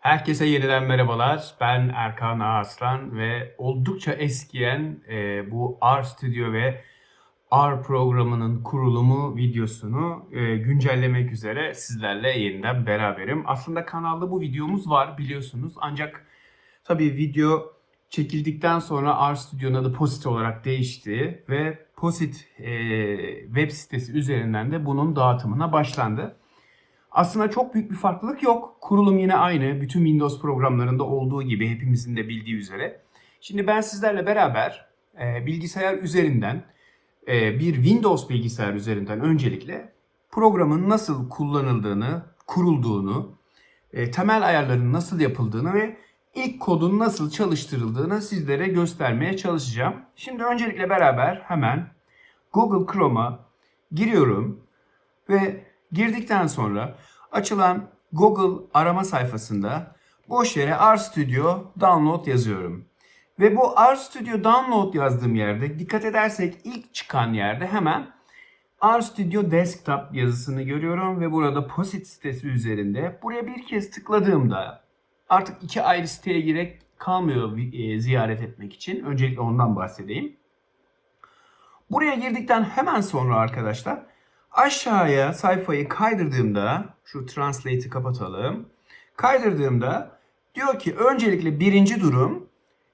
Herkese yeniden merhabalar. Ben Erkan Ağaslan ve oldukça eskiyen e, bu R Studio ve R programının kurulumu videosunu e, güncellemek üzere sizlerle yeniden beraberim. Aslında kanalda bu videomuz var biliyorsunuz ancak tabii video çekildikten sonra R Studio'nun adı Posit olarak değişti ve Posit e, web sitesi üzerinden de bunun dağıtımına başlandı. Aslında çok büyük bir farklılık yok. Kurulum yine aynı. Bütün Windows programlarında olduğu gibi hepimizin de bildiği üzere. Şimdi ben sizlerle beraber e, bilgisayar üzerinden e, bir Windows bilgisayar üzerinden öncelikle programın nasıl kullanıldığını, kurulduğunu, e, temel ayarların nasıl yapıldığını ve ilk kodun nasıl çalıştırıldığını sizlere göstermeye çalışacağım. Şimdi öncelikle beraber hemen Google Chrome'a giriyorum ve girdikten sonra açılan Google arama sayfasında boş yere RStudio Download yazıyorum. Ve bu RStudio Download yazdığım yerde dikkat edersek ilk çıkan yerde hemen RStudio Desktop yazısını görüyorum ve burada Posit sitesi üzerinde buraya bir kez tıkladığımda artık iki ayrı siteye gerek kalmıyor e, ziyaret etmek için. Öncelikle ondan bahsedeyim. Buraya girdikten hemen sonra arkadaşlar aşağıya sayfayı kaydırdığımda şu translate'i kapatalım. Kaydırdığımda diyor ki öncelikle birinci durum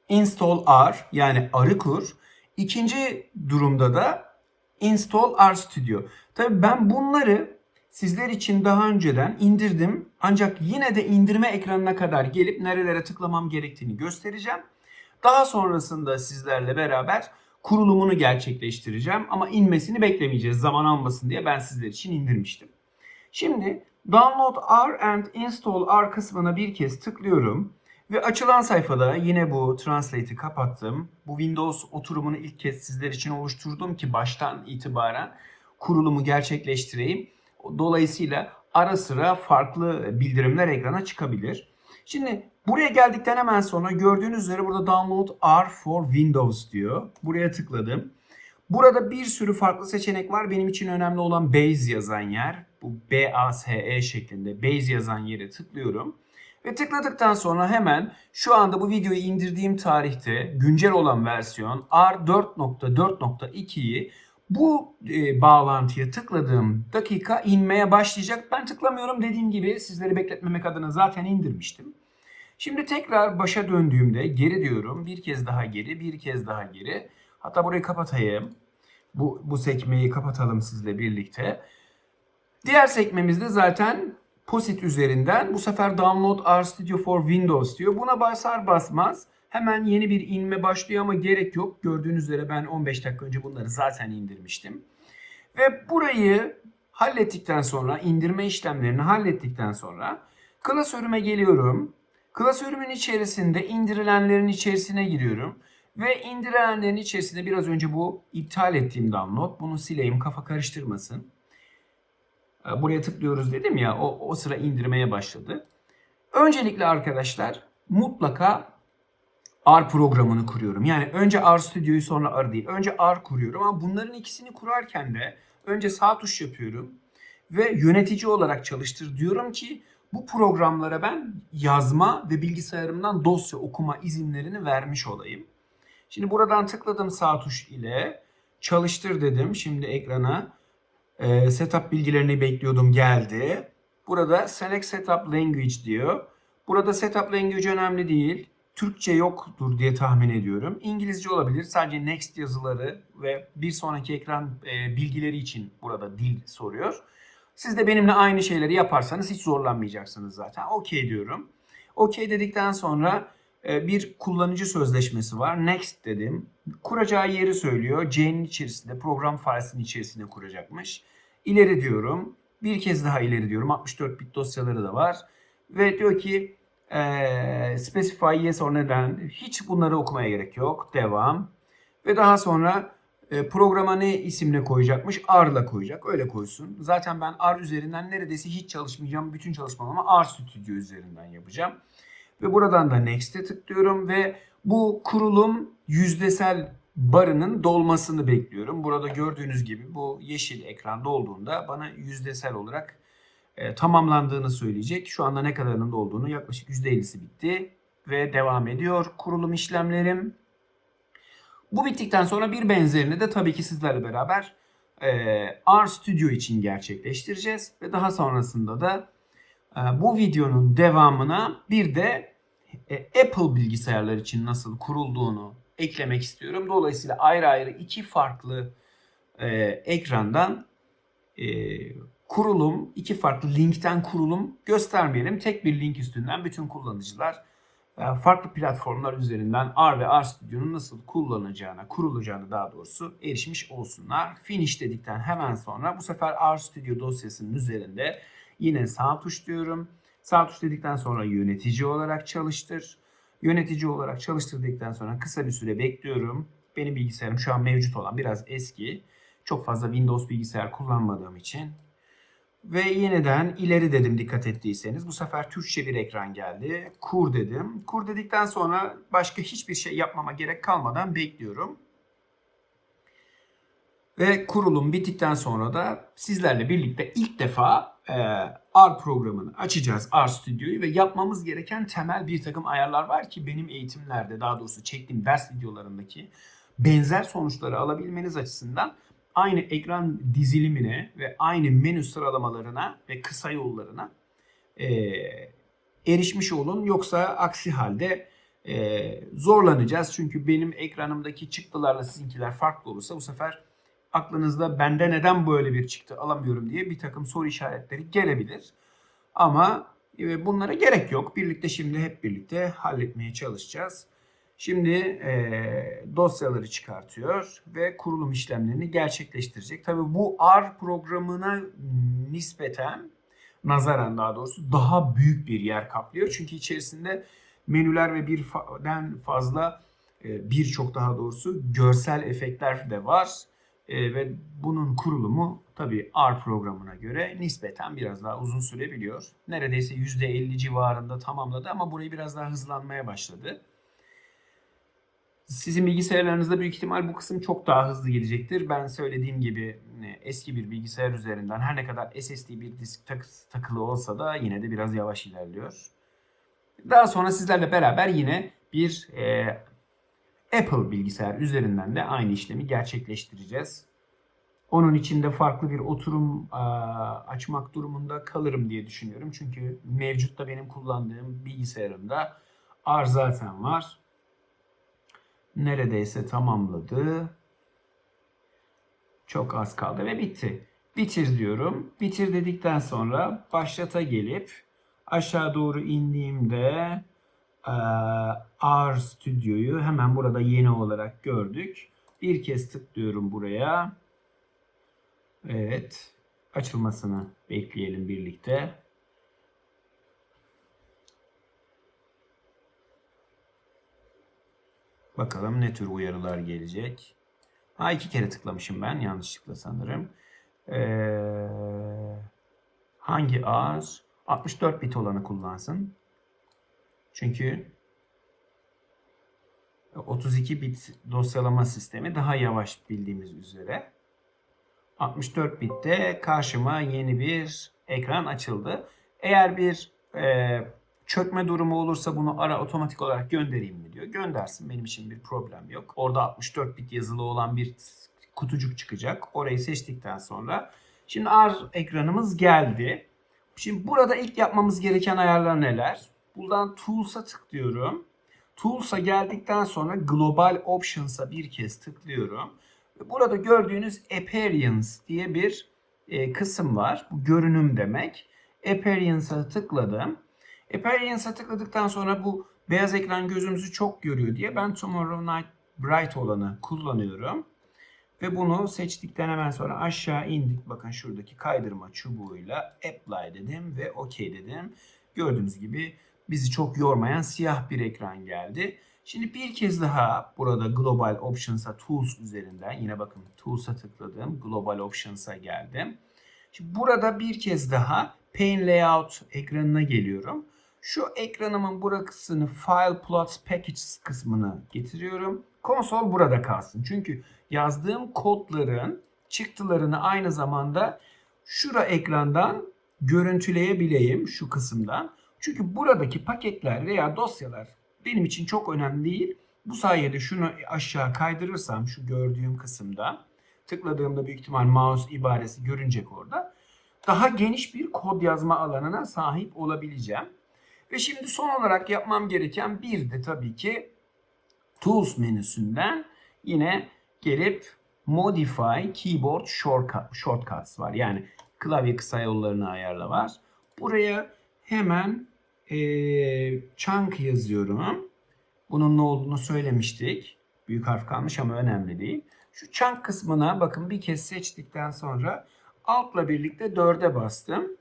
install R yani arı kur. İkinci durumda da install RStudio. Tabii ben bunları sizler için daha önceden indirdim. Ancak yine de indirme ekranına kadar gelip nerelere tıklamam gerektiğini göstereceğim. Daha sonrasında sizlerle beraber kurulumunu gerçekleştireceğim ama inmesini beklemeyeceğiz zaman almasın diye ben sizler için indirmiştim. Şimdi Download R and Install R kısmına bir kez tıklıyorum ve açılan sayfada yine bu Translate'i kapattım. Bu Windows oturumunu ilk kez sizler için oluşturdum ki baştan itibaren kurulumu gerçekleştireyim. Dolayısıyla ara sıra farklı bildirimler ekrana çıkabilir. Şimdi buraya geldikten hemen sonra gördüğünüz üzere burada Download R for Windows diyor. Buraya tıkladım. Burada bir sürü farklı seçenek var. Benim için önemli olan Base yazan yer. Bu B-A-S-E şeklinde Base yazan yere tıklıyorum. Ve tıkladıktan sonra hemen şu anda bu videoyu indirdiğim tarihte güncel olan versiyon R4.4.2'yi bu e, bağlantıya tıkladığım dakika inmeye başlayacak. Ben tıklamıyorum dediğim gibi sizleri bekletmemek adına zaten indirmiştim. Şimdi tekrar başa döndüğümde geri diyorum. Bir kez daha geri, bir kez daha geri. Hatta burayı kapatayım. Bu, bu sekmeyi kapatalım sizle birlikte. Diğer sekmemizde zaten Posit üzerinden bu sefer Download RStudio for Windows diyor. Buna basar basmaz hemen yeni bir inme başlıyor ama gerek yok. Gördüğünüz üzere ben 15 dakika önce bunları zaten indirmiştim. Ve burayı hallettikten sonra indirme işlemlerini hallettikten sonra klasörüme geliyorum. Klasörümün içerisinde indirilenlerin içerisine giriyorum. Ve indirilenlerin içerisinde biraz önce bu iptal ettiğim download. Bunu sileyim kafa karıştırmasın. Buraya tıklıyoruz dedim ya o, o sıra indirmeye başladı. Öncelikle arkadaşlar mutlaka R programını kuruyorum. Yani önce R Studio'yu sonra R değil. Önce R kuruyorum ama bunların ikisini kurarken de önce sağ tuş yapıyorum ve yönetici olarak çalıştır diyorum ki bu programlara ben yazma ve bilgisayarımdan dosya okuma izinlerini vermiş olayım. Şimdi buradan tıkladım sağ tuş ile çalıştır dedim. Şimdi ekrana e, setup bilgilerini bekliyordum geldi. Burada select setup language diyor. Burada setup language önemli değil. Türkçe yoktur diye tahmin ediyorum. İngilizce olabilir. Sadece next yazıları ve bir sonraki ekran e, bilgileri için burada dil soruyor. Siz de benimle aynı şeyleri yaparsanız hiç zorlanmayacaksınız zaten. Okey diyorum. Okey dedikten sonra e, bir kullanıcı sözleşmesi var. Next dedim. Kuracağı yeri söylüyor. C'nin içerisinde, program failsinin içerisinde kuracakmış. İleri diyorum. Bir kez daha ileri diyorum. 64 bit dosyaları da var. Ve diyor ki e, specify yes or neden. Hiç bunları okumaya gerek yok. Devam. Ve daha sonra e, programa ne isimle koyacakmış? R'la koyacak. Öyle koysun. Zaten ben R üzerinden neredeyse hiç çalışmayacağım. Bütün çalışmalarımı R Studio üzerinden yapacağım. Ve buradan da Next'e tıklıyorum ve bu kurulum yüzdesel barının dolmasını bekliyorum. Burada gördüğünüz gibi bu yeşil ekranda olduğunda bana yüzdesel olarak e, tamamlandığını söyleyecek. Şu anda ne kadarının da olduğunu yaklaşık %50'si bitti ve devam ediyor kurulum işlemlerim. Bu bittikten sonra bir benzerini de tabii ki sizlerle beraber e, R Studio için gerçekleştireceğiz ve daha sonrasında da e, bu videonun devamına bir de e, Apple bilgisayarlar için nasıl kurulduğunu eklemek istiyorum. Dolayısıyla ayrı ayrı iki farklı e, ekrandan e, kurulum, iki farklı linkten kurulum göstermeyelim. Tek bir link üstünden bütün kullanıcılar e, farklı platformlar üzerinden R ve R Studio'nun nasıl kullanacağına, kurulacağını daha doğrusu erişmiş olsunlar. Finish dedikten hemen sonra bu sefer R Studio dosyasının üzerinde yine sağ tuş diyorum. Sağ tuş dedikten sonra yönetici olarak çalıştır. Yönetici olarak çalıştırdıktan sonra kısa bir süre bekliyorum. Benim bilgisayarım şu an mevcut olan biraz eski. Çok fazla Windows bilgisayar kullanmadığım için. Ve yeniden ileri dedim dikkat ettiyseniz. Bu sefer Türkçe bir ekran geldi. Kur dedim. Kur dedikten sonra başka hiçbir şey yapmama gerek kalmadan bekliyorum. Ve kurulum bittikten sonra da sizlerle birlikte ilk defa e, R programını açacağız. R Studio'yu ve yapmamız gereken temel bir takım ayarlar var ki benim eğitimlerde daha doğrusu çektiğim ders videolarındaki benzer sonuçları alabilmeniz açısından aynı ekran dizilimine ve aynı menü sıralamalarına ve kısa yollarına e, erişmiş olun. Yoksa aksi halde e, zorlanacağız. Çünkü benim ekranımdaki çıktılarla sizinkiler farklı olursa bu sefer aklınızda bende neden böyle bir çıktı alamıyorum diye bir takım soru işaretleri gelebilir. Ama e, bunlara gerek yok. Birlikte şimdi hep birlikte halletmeye çalışacağız. Şimdi e, dosyaları çıkartıyor ve kurulum işlemlerini gerçekleştirecek. Tabi bu R programına nispeten, nazaran daha doğrusu daha büyük bir yer kaplıyor. Çünkü içerisinde menüler ve birden fazla e, birçok daha doğrusu görsel efektler de var. E, ve bunun kurulumu tabii R programına göre nispeten biraz daha uzun sürebiliyor. Neredeyse %50 civarında tamamladı ama burayı biraz daha hızlanmaya başladı. Sizin bilgisayarlarınızda büyük ihtimal bu kısım çok daha hızlı gidecektir. Ben söylediğim gibi e, eski bir bilgisayar üzerinden her ne kadar SSD bir disk tak takılı olsa da yine de biraz yavaş ilerliyor. Daha sonra sizlerle beraber yine bir e, Apple bilgisayar üzerinden de aynı işlemi gerçekleştireceğiz. Onun için de farklı bir oturum a, açmak durumunda kalırım diye düşünüyorum. Çünkü mevcutta benim kullandığım bilgisayarımda R zaten var neredeyse tamamladı. Çok az kaldı ve bitti. Bitir diyorum. Bitir dedikten sonra başlata gelip aşağı doğru indiğimde e, R Studio'yu hemen burada yeni olarak gördük. Bir kez tıklıyorum buraya. Evet. Açılmasını bekleyelim birlikte. Bakalım ne tür uyarılar gelecek. Ha iki kere tıklamışım ben yanlışlıkla sanırım. Ee, hangi ağız? 64 bit olanı kullansın. Çünkü 32 bit dosyalama sistemi daha yavaş bildiğimiz üzere. 64 bitte karşıma yeni bir ekran açıldı. Eğer bir e, çökme durumu olursa bunu ara otomatik olarak göndereyim mi diyor. Göndersin benim için bir problem yok. Orada 64 bit yazılı olan bir kutucuk çıkacak. Orayı seçtikten sonra şimdi R ekranımız geldi. Şimdi burada ilk yapmamız gereken ayarlar neler? Buradan Tools'a tıklıyorum. Tools'a geldikten sonra Global Options'a bir kez tıklıyorum. Burada gördüğünüz Appearance diye bir e, kısım var. Bu görünüm demek. Appearance'a tıkladım. Appearance'a tıkladıktan sonra bu beyaz ekran gözümüzü çok görüyor diye ben Tomorrow Night Bright olanı kullanıyorum. Ve bunu seçtikten hemen sonra aşağı indik. Bakın şuradaki kaydırma çubuğuyla Apply dedim ve OK dedim. Gördüğünüz gibi bizi çok yormayan siyah bir ekran geldi. Şimdi bir kez daha burada Global Options'a Tools üzerinden yine bakın Tools'a tıkladım. Global Options'a geldim. Şimdi burada bir kez daha Pane Layout ekranına geliyorum. Şu ekranımın burasını File Plots Packages kısmını getiriyorum. Konsol burada kalsın. Çünkü yazdığım kodların çıktılarını aynı zamanda şura ekrandan görüntüleyebileyim şu kısımdan. Çünkü buradaki paketler veya dosyalar benim için çok önemli değil. Bu sayede şunu aşağı kaydırırsam şu gördüğüm kısımda tıkladığımda büyük ihtimal mouse ibaresi görünecek orada. Daha geniş bir kod yazma alanına sahip olabileceğim. Ve şimdi son olarak yapmam gereken bir de tabii ki Tools menüsünden yine gelip Modify Keyboard Shortcut, Shortcuts var. Yani klavye kısa yollarını ayarla var. Buraya hemen ee, chunk yazıyorum. Bunun ne olduğunu söylemiştik. Büyük harf kalmış ama önemli değil. Şu chunk kısmına bakın bir kez seçtikten sonra altla birlikte 4'e bastım.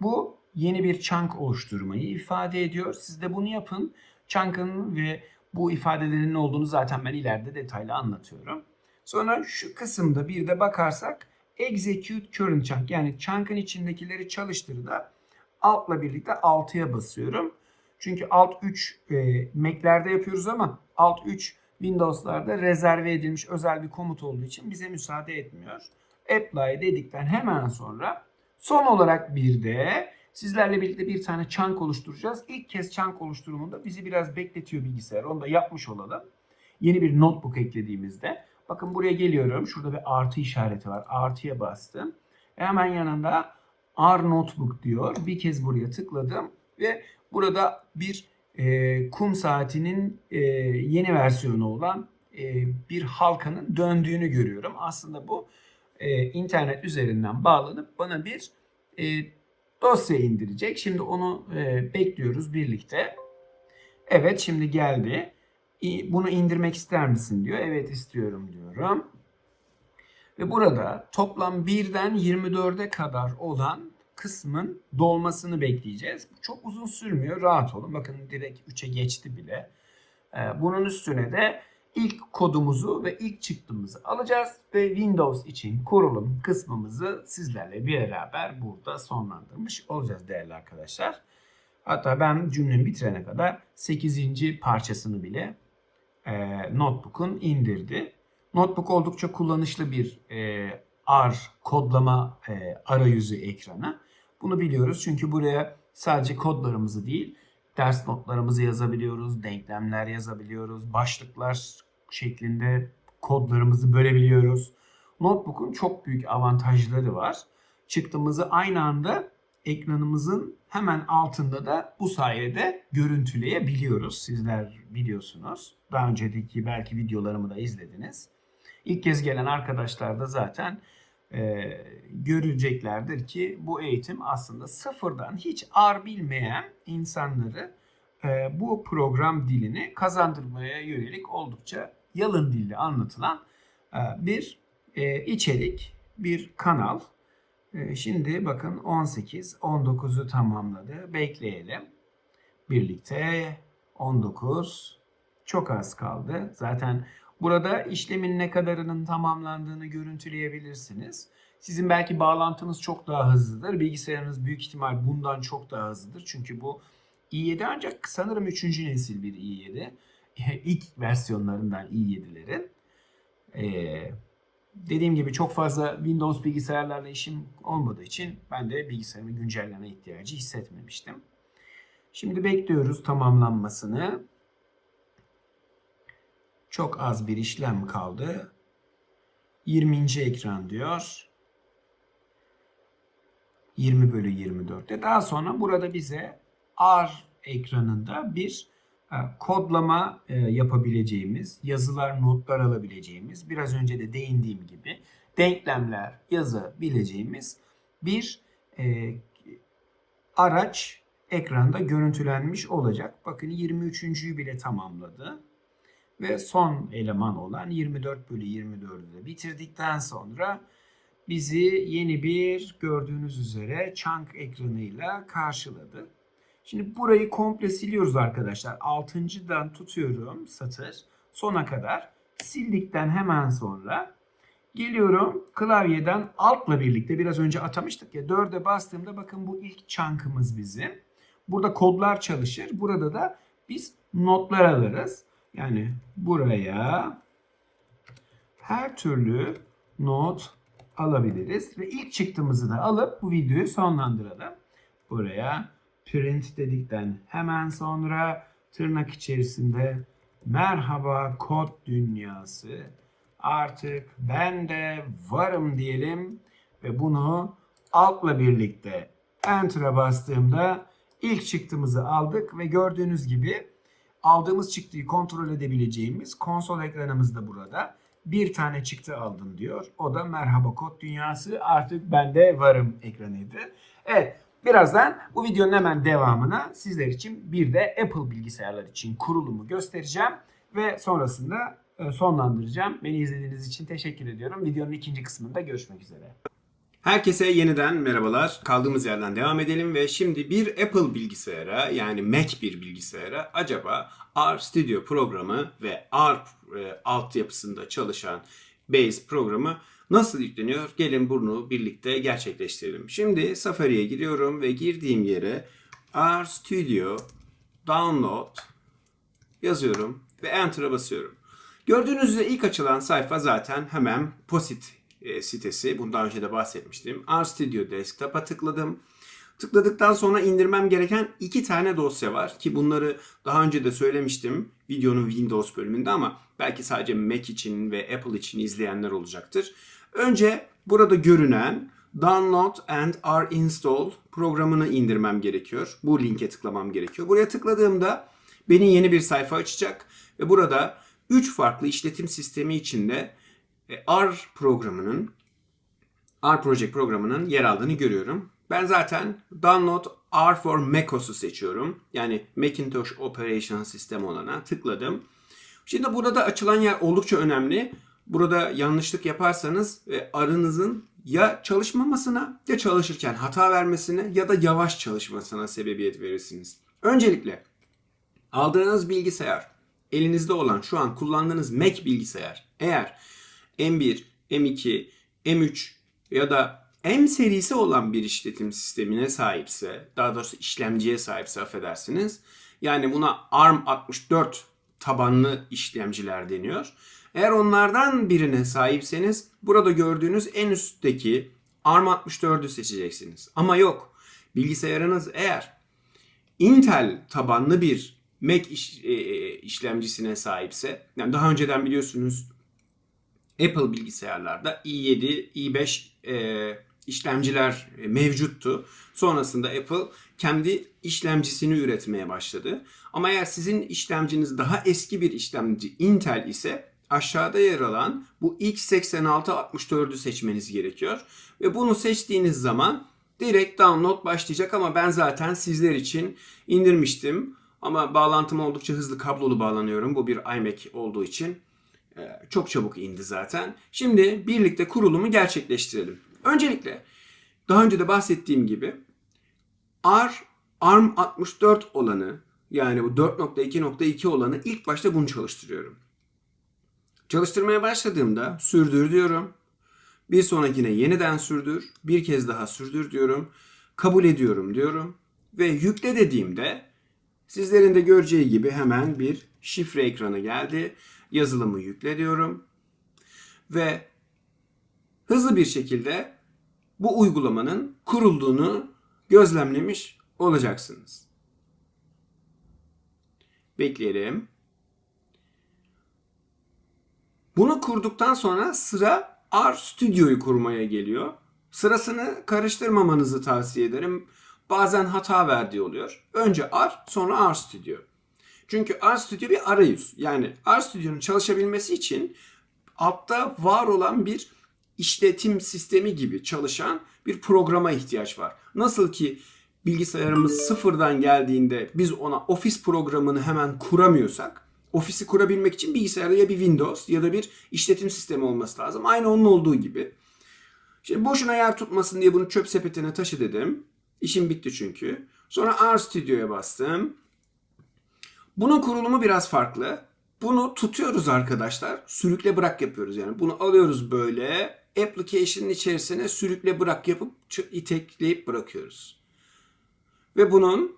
Bu yeni bir chunk oluşturmayı ifade ediyor. Siz de bunu yapın. Chunk'ın ve bu ifadelerin ne olduğunu zaten ben ileride detaylı anlatıyorum. Sonra şu kısımda bir de bakarsak execute current chunk yani chunk'ın içindekileri çalıştır da altla birlikte 6'ya basıyorum. Çünkü alt 3 e, Mac'lerde yapıyoruz ama alt 3 Windows'larda rezerve edilmiş özel bir komut olduğu için bize müsaade etmiyor. Apply dedikten hemen sonra son olarak bir de sizlerle birlikte bir tane chunk oluşturacağız. İlk kez chunk oluşturumunda bizi biraz bekletiyor bilgisayar. Onu da yapmış olalım. Yeni bir notebook eklediğimizde. Bakın buraya geliyorum. Şurada bir artı işareti var. Artıya bastım. Hemen yanında R Notebook diyor. Bir kez buraya tıkladım ve burada bir e, kum saatinin e, yeni versiyonu olan e, bir halkanın döndüğünü görüyorum. Aslında bu e, internet üzerinden bağlanıp bana bir e, dosya indirecek. Şimdi onu e, bekliyoruz birlikte. Evet şimdi geldi. Bunu indirmek ister misin diyor. Evet istiyorum diyorum. Ve burada toplam 1'den 24'e kadar olan kısmın dolmasını bekleyeceğiz. Çok uzun sürmüyor. Rahat olun. Bakın direkt 3'e geçti bile. Ee, Bunun üstüne de ilk kodumuzu ve ilk çıktımızı alacağız ve Windows için kurulum kısmımızı sizlerle beraber burada sonlandırmış olacağız değerli arkadaşlar. Hatta ben cümlemi bitirene kadar 8. parçasını bile e, Notebook'un indirdi. Notebook oldukça kullanışlı bir e, R kodlama e, arayüzü ekranı. Bunu biliyoruz çünkü buraya sadece kodlarımızı değil, ders notlarımızı yazabiliyoruz, denklemler yazabiliyoruz, başlıklar şeklinde kodlarımızı bölebiliyoruz. Notebook'un çok büyük avantajları var. Çıktığımızı aynı anda ekranımızın hemen altında da bu sayede görüntüleyebiliyoruz. Sizler biliyorsunuz. Daha önceki belki videolarımı da izlediniz. İlk kez gelen arkadaşlar da zaten e, göreceklerdir ki bu eğitim aslında sıfırdan hiç R bilmeyen insanları e, bu program dilini kazandırmaya yönelik oldukça yalın dilli anlatılan e, bir e, içerik, bir kanal. E, şimdi bakın 18, 19'u tamamladı. Bekleyelim. Birlikte 19 çok az kaldı. Zaten burada işlemin ne kadarının tamamlandığını görüntüleyebilirsiniz. Sizin belki bağlantınız çok daha hızlıdır. Bilgisayarınız büyük ihtimal bundan çok daha hızlıdır. Çünkü bu i7 ancak sanırım 3. nesil bir i7. İlk versiyonlarından i7'lerin. Ee, dediğim gibi çok fazla Windows bilgisayarlarla işim olmadığı için ben de bilgisayarımın güncelleme ihtiyacı hissetmemiştim. Şimdi bekliyoruz tamamlanmasını. Çok az bir işlem kaldı. 20. ekran diyor. 20 bölü 24'te. Daha sonra burada bize R ekranında bir e, kodlama e, yapabileceğimiz, yazılar, notlar alabileceğimiz, biraz önce de değindiğim gibi denklemler yazabileceğimiz bir e, araç ekranda görüntülenmiş olacak. Bakın 23.yü bile tamamladı. Ve son eleman olan 24 bölü 24'ü de bitirdikten sonra bizi yeni bir gördüğünüz üzere chunk ekranıyla karşıladı. Şimdi burayı komple siliyoruz arkadaşlar. 6.dan tutuyorum satır sona kadar. Sildikten hemen sonra geliyorum klavyeden altla birlikte biraz önce atamıştık ya 4'e bastığımda bakın bu ilk chunk'ımız bizim. Burada kodlar çalışır. Burada da biz notlar alırız. Yani buraya her türlü not alabiliriz. Ve ilk çıktığımızı da alıp bu videoyu sonlandıralım. Buraya print dedikten hemen sonra tırnak içerisinde merhaba kod dünyası artık ben de varım diyelim ve bunu altla birlikte enter'a bastığımda ilk çıktığımızı aldık ve gördüğünüz gibi aldığımız çıktıyı kontrol edebileceğimiz konsol ekranımız da burada. Bir tane çıktı aldım diyor. O da merhaba kod dünyası artık ben de varım ekranıydı. Evet birazdan bu videonun hemen devamına sizler için bir de Apple bilgisayarlar için kurulumu göstereceğim. Ve sonrasında e, sonlandıracağım. Beni izlediğiniz için teşekkür ediyorum. Videonun ikinci kısmında görüşmek üzere. Herkese yeniden merhabalar. Kaldığımız yerden devam edelim ve şimdi bir Apple bilgisayara yani Mac bir bilgisayara acaba R Studio programı ve R e, altyapısında çalışan Base programı nasıl yükleniyor? Gelin bunu birlikte gerçekleştirelim. Şimdi Safari'ye giriyorum ve girdiğim yere R Studio Download yazıyorum ve Enter'a basıyorum. Gördüğünüz üzere ilk açılan sayfa zaten hemen POSIT e, sitesi. Bundan önce de bahsetmiştim. RStudio Desktop'a tıkladım. Tıkladıktan sonra indirmem gereken iki tane dosya var ki bunları daha önce de söylemiştim videonun Windows bölümünde ama belki sadece Mac için ve Apple için izleyenler olacaktır. Önce burada görünen Download and R Install programını indirmem gerekiyor. Bu linke tıklamam gerekiyor. Buraya tıkladığımda beni yeni bir sayfa açacak ve burada 3 farklı işletim sistemi içinde e, R programının R Project programının yer aldığını görüyorum. Ben zaten Download R for macOS'u seçiyorum. Yani Macintosh Operation System olana tıkladım. Şimdi burada açılan yer oldukça önemli. Burada yanlışlık yaparsanız e, arınızın ya çalışmamasına ya çalışırken hata vermesine ya da yavaş çalışmasına sebebiyet verirsiniz. Öncelikle aldığınız bilgisayar elinizde olan şu an kullandığınız Mac bilgisayar eğer M1, M2, M3 ya da M serisi olan bir işletim sistemine sahipse, daha doğrusu işlemciye sahipse affedersiniz. Yani buna ARM64 tabanlı işlemciler deniyor. Eğer onlardan birine sahipseniz burada gördüğünüz en üstteki ARM64'ü seçeceksiniz. Ama yok. Bilgisayarınız eğer Intel tabanlı bir Mac iş, e, işlemcisine sahipse, yani daha önceden biliyorsunuz Apple bilgisayarlarda i7, i5 e, işlemciler e, mevcuttu. Sonrasında Apple kendi işlemcisini üretmeye başladı. Ama eğer sizin işlemciniz daha eski bir işlemci Intel ise aşağıda yer alan bu X8664'ü seçmeniz gerekiyor. Ve bunu seçtiğiniz zaman direkt download başlayacak ama ben zaten sizler için indirmiştim. Ama bağlantım oldukça hızlı kablolu bağlanıyorum. Bu bir iMac olduğu için ee, çok çabuk indi zaten. Şimdi birlikte kurulumu gerçekleştirelim. Öncelikle daha önce de bahsettiğim gibi R ARM 64 olanı yani bu 4.2.2 olanı ilk başta bunu çalıştırıyorum. Çalıştırmaya başladığımda sürdür diyorum. Bir sonrakine yeniden sürdür. Bir kez daha sürdür diyorum. Kabul ediyorum diyorum. Ve yükle dediğimde sizlerin de göreceği gibi hemen bir şifre ekranı geldi yazılımı yükle diyorum. Ve hızlı bir şekilde bu uygulamanın kurulduğunu gözlemlemiş olacaksınız. Bekleyelim. Bunu kurduktan sonra sıra R Studio'yu kurmaya geliyor. Sırasını karıştırmamanızı tavsiye ederim. Bazen hata verdiği oluyor. Önce R, sonra R Studio. Çünkü RStudio bir arayüz. Yani RStudio'nun çalışabilmesi için altta var olan bir işletim sistemi gibi çalışan bir programa ihtiyaç var. Nasıl ki bilgisayarımız sıfırdan geldiğinde biz ona ofis programını hemen kuramıyorsak, ofisi kurabilmek için bilgisayarda ya bir Windows ya da bir işletim sistemi olması lazım. Aynı onun olduğu gibi. Şimdi boşuna yer tutmasın diye bunu çöp sepetine taşı dedim. İşim bitti çünkü. Sonra RStudio'ya bastım. Bunun kurulumu biraz farklı. Bunu tutuyoruz arkadaşlar. Sürükle bırak yapıyoruz yani. Bunu alıyoruz böyle. Application'ın içerisine sürükle bırak yapıp itekleyip bırakıyoruz. Ve bunun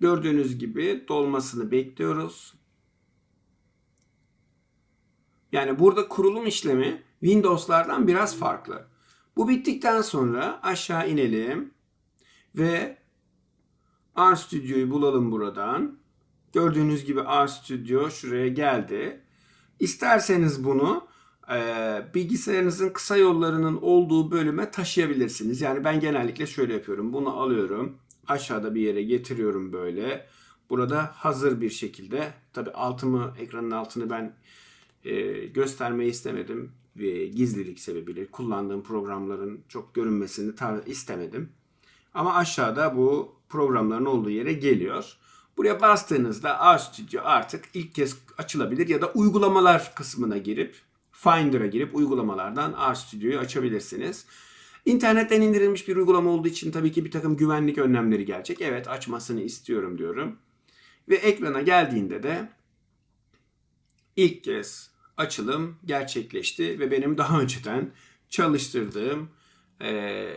gördüğünüz gibi dolmasını bekliyoruz. Yani burada kurulum işlemi Windows'lardan biraz farklı. Bu bittikten sonra aşağı inelim ve RStudio'yu bulalım buradan. Gördüğünüz gibi RStudio şuraya geldi. İsterseniz bunu bilgisayarınızın kısa yollarının olduğu bölüme taşıyabilirsiniz. Yani ben genellikle şöyle yapıyorum. Bunu alıyorum. Aşağıda bir yere getiriyorum böyle. Burada hazır bir şekilde. Tabi altımı, ekranın altını ben e, göstermeyi istemedim. Ve gizlilik sebebiyle kullandığım programların çok görünmesini istemedim. Ama aşağıda bu programların olduğu yere geliyor. Buraya bastığınızda RStudio artık ilk kez açılabilir ya da uygulamalar kısmına girip Finder'a girip uygulamalardan RStudio'yu açabilirsiniz. İnternetten indirilmiş bir uygulama olduğu için tabii ki bir takım güvenlik önlemleri gelecek. Evet açmasını istiyorum diyorum. Ve ekrana geldiğinde de ilk kez açılım gerçekleşti ve benim daha önceden çalıştırdığım eee,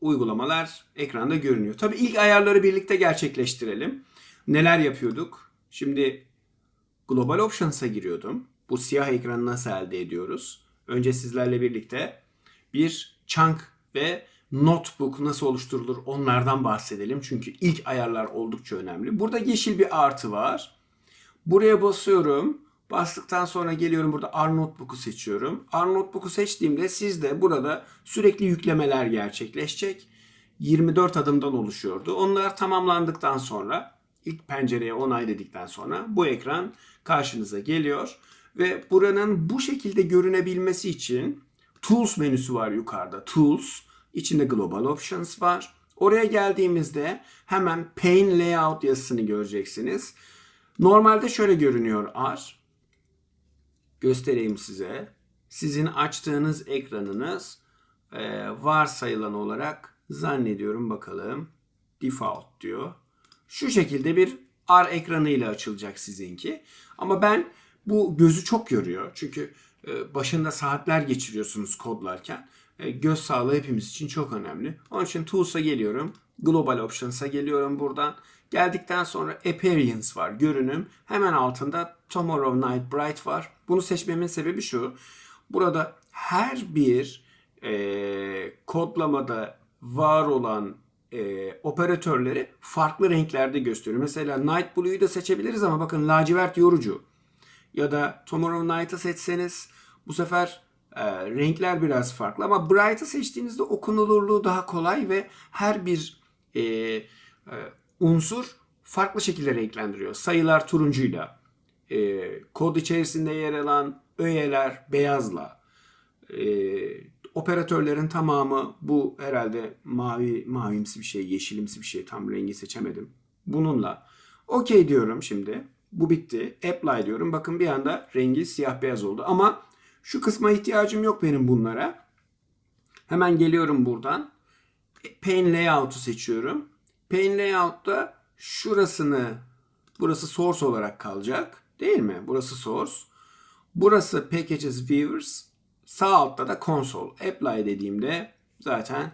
uygulamalar ekranda görünüyor. Tabii ilk ayarları birlikte gerçekleştirelim. Neler yapıyorduk? Şimdi Global Options'a giriyordum. Bu siyah ekranı nasıl elde ediyoruz? Önce sizlerle birlikte bir chunk ve notebook nasıl oluşturulur onlardan bahsedelim. Çünkü ilk ayarlar oldukça önemli. Burada yeşil bir artı var. Buraya basıyorum. Bastıktan sonra geliyorum burada R Notebook'u seçiyorum. R Notebook'u seçtiğimde sizde burada sürekli yüklemeler gerçekleşecek. 24 adımdan oluşuyordu. Onlar tamamlandıktan sonra ilk pencereye onay dedikten sonra bu ekran karşınıza geliyor. Ve buranın bu şekilde görünebilmesi için Tools menüsü var yukarıda. Tools, içinde Global Options var. Oraya geldiğimizde hemen Pane Layout yazısını göreceksiniz. Normalde şöyle görünüyor R. Göstereyim size. Sizin açtığınız ekranınız e, varsayılan olarak zannediyorum bakalım. Default diyor. Şu şekilde bir R ekranıyla açılacak sizinki. Ama ben bu gözü çok yoruyor. Çünkü e, başında saatler geçiriyorsunuz kodlarken. E, göz sağlığı hepimiz için çok önemli. Onun için Tools'a geliyorum. Global Options'a geliyorum buradan. Geldikten sonra Appearance var, görünüm. Hemen altında Tomorrow Night Bright var. Bunu seçmemin sebebi şu. Burada her bir e, kodlamada var olan e, operatörleri farklı renklerde gösteriyor. Mesela Night Blue'yu da seçebiliriz ama bakın lacivert yorucu. Ya da Tomorrow Night'ı seçseniz bu sefer e, renkler biraz farklı. Ama Bright'ı seçtiğinizde okunulurluğu daha kolay ve her bir e, e, unsur farklı şekilde renklendiriyor. Sayılar turuncuyla, e, kod içerisinde yer alan öğeler beyazla, e, operatörlerin tamamı bu herhalde mavi mavimsi bir şey, yeşilimsi bir şey tam rengi seçemedim. Bununla okey diyorum şimdi. Bu bitti. Apply diyorum. Bakın bir anda rengi siyah beyaz oldu. Ama şu kısma ihtiyacım yok benim bunlara. Hemen geliyorum buradan. Pane Layout'u seçiyorum. Pane Layout'ta şurasını burası source olarak kalacak. Değil mi? Burası source. Burası Packages Viewers. Sağ altta da console. Apply dediğimde zaten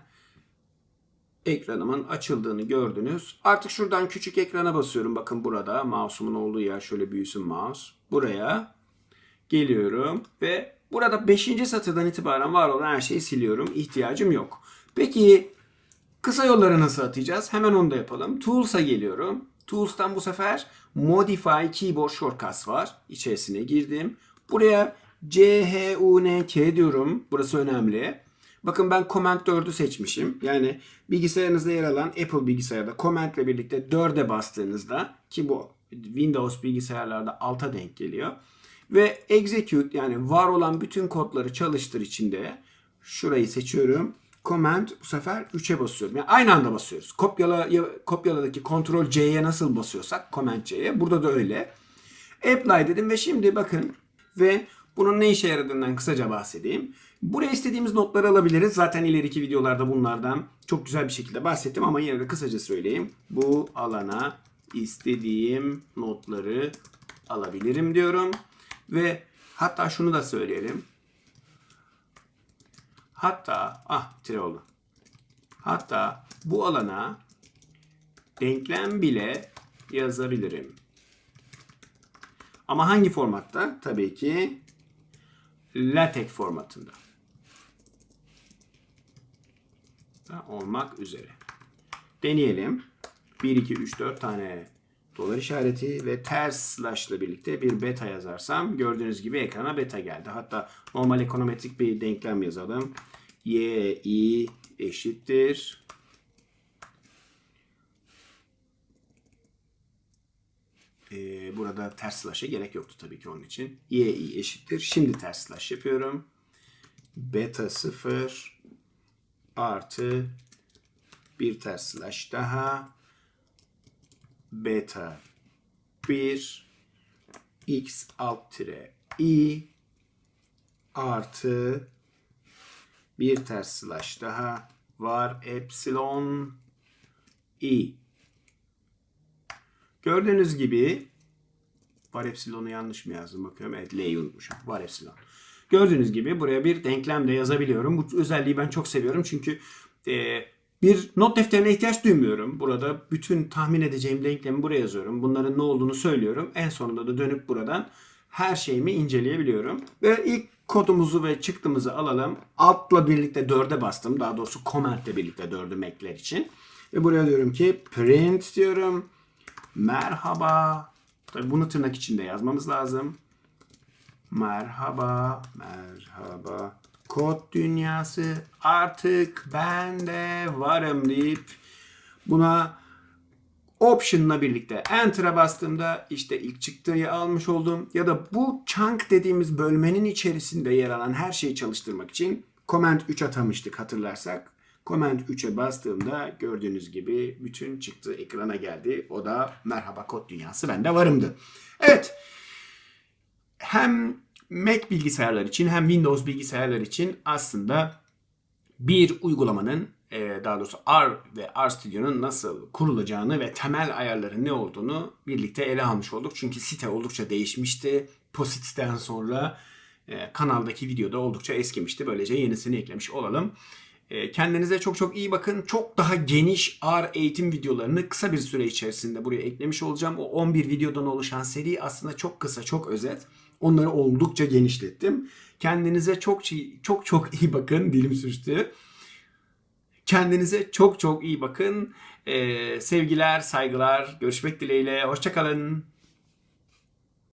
ekranımın açıldığını gördünüz. Artık şuradan küçük ekrana basıyorum. Bakın burada mouse'umun olduğu yer şöyle büyüsün mouse. Buraya geliyorum ve burada 5. satırdan itibaren var olan her şeyi siliyorum. İhtiyacım yok. Peki kısa yolları nasıl atacağız? Hemen onu da yapalım. Tools'a geliyorum. Tools'tan bu sefer Modify Keyboard Shortcuts var. İçerisine girdim. Buraya C, H, U, N, K diyorum. Burası önemli. Bakın ben Command 4'ü seçmişim. Yani bilgisayarınızda yer alan Apple bilgisayarda Command ile birlikte 4'e bastığınızda ki bu Windows bilgisayarlarda alta denk geliyor. Ve Execute yani var olan bütün kodları çalıştır içinde. Şurayı seçiyorum. Command bu sefer 3'e basıyorum. Yani aynı anda basıyoruz. Kopyala, ya- kopyaladaki Ctrl C'ye nasıl basıyorsak Command C'ye burada da öyle. Apply dedim ve şimdi bakın ve bunun ne işe yaradığından kısaca bahsedeyim. Buraya istediğimiz notları alabiliriz. Zaten ileriki videolarda bunlardan çok güzel bir şekilde bahsettim ama yine de kısaca söyleyeyim. Bu alana istediğim notları alabilirim diyorum. Ve hatta şunu da söyleyelim. Hatta ah tire oldu. Hatta bu alana denklem bile yazabilirim. Ama hangi formatta? Tabii ki LaTeX formatında. Da olmak üzere. Deneyelim. 1, 2, 3, 4 tane dolar işareti ve ters slash ile birlikte bir beta yazarsam gördüğünüz gibi ekrana beta geldi. Hatta normal ekonometrik bir denklem yazalım. Y, I eşittir. Ee, burada ters slash'a gerek yoktu tabii ki onun için. Y, I eşittir. Şimdi ters slash yapıyorum. Beta 0 artı bir ters slash daha beta 1 x alt tire i artı bir ters slash daha var epsilon i. Gördüğünüz gibi var epsilonu yanlış mı yazdım bakıyorum. Evet L'yi unutmuşum. Var epsilon. Gördüğünüz gibi buraya bir denklem de yazabiliyorum. Bu özelliği ben çok seviyorum çünkü e, bir not defterine ihtiyaç duymuyorum. Burada bütün tahmin edeceğim denklemi buraya yazıyorum. Bunların ne olduğunu söylüyorum. En sonunda da dönüp buradan her şeyimi inceleyebiliyorum. Ve ilk kodumuzu ve çıktımızı alalım. Altla birlikte 4'e bastım. Daha doğrusu comment'le birlikte 4'ü Mac'ler için. Ve buraya diyorum ki print diyorum. Merhaba. Tabii bunu tırnak içinde yazmamız lazım. Merhaba, merhaba. Kod dünyası artık ben de varım deyip buna option'la birlikte enter'a bastığımda işte ilk çıktığı almış oldum. Ya da bu chunk dediğimiz bölmenin içerisinde yer alan her şeyi çalıştırmak için comment 3 atamıştık hatırlarsak. Comment 3'e bastığımda gördüğünüz gibi bütün çıktığı ekrana geldi. O da merhaba kod dünyası bende varımdı. Evet hem Mac bilgisayarlar için hem Windows bilgisayarlar için aslında bir uygulamanın e, daha doğrusu R ve R Studio'nun nasıl kurulacağını ve temel ayarların ne olduğunu birlikte ele almış olduk. Çünkü site oldukça değişmişti. Posit'ten sonra e, kanaldaki videoda oldukça eskimişti. Böylece yenisini eklemiş olalım. E, Kendinize çok çok iyi bakın. Çok daha geniş R eğitim videolarını kısa bir süre içerisinde buraya eklemiş olacağım. O 11 videodan oluşan seri aslında çok kısa, çok özet. Onları oldukça genişlettim. Kendinize çok çok çok iyi bakın. Dilim sürçtü. Kendinize çok çok iyi bakın. Ee, sevgiler, saygılar. Görüşmek dileğiyle. Hoşçakalın.